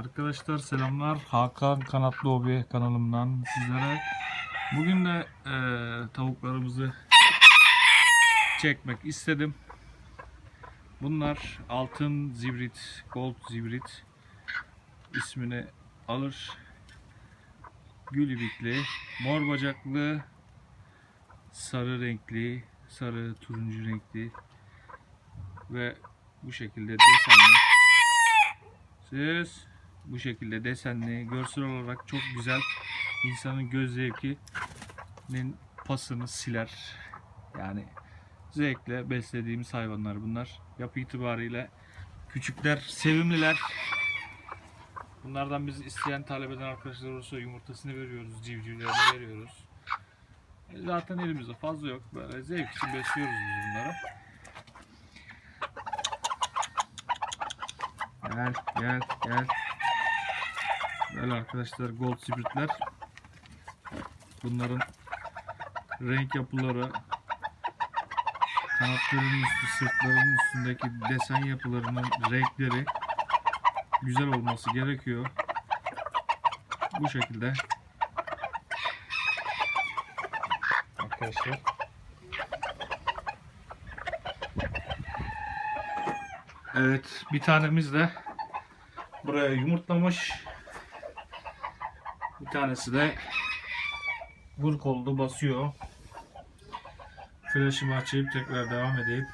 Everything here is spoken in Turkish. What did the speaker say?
Arkadaşlar selamlar. Hakan Kanatlı Hobi kanalımdan sizlere. Bugün de e, tavuklarımızı çekmek istedim. Bunlar altın zibrit, gold zibrit ismini alır. Gül ibikli, mor bacaklı, sarı renkli, sarı turuncu renkli ve bu şekilde desenli. Siz bu şekilde desenli, görsel olarak çok güzel. insanın göz zevkinin pasını siler. Yani zevkle beslediğimiz hayvanlar bunlar. Yapı itibariyle küçükler, sevimliler. Bunlardan biz isteyen talep eden arkadaşlar olursa yumurtasını veriyoruz, civcivlerini veriyoruz. E, Zaten elimizde fazla yok. Böyle zevk için besliyoruz biz bunları. Gel, gel, gel. Böyle arkadaşlar gold sibritler. Bunların renk yapıları, kanatlarının üstü, sırtlarının üstündeki desen yapılarının renkleri güzel olması gerekiyor. Bu şekilde. Arkadaşlar. Evet, bir tanemiz de buraya yumurtlamış. Bir tanesi de vur koldu basıyor. Flaşımı açayım tekrar devam edeyim.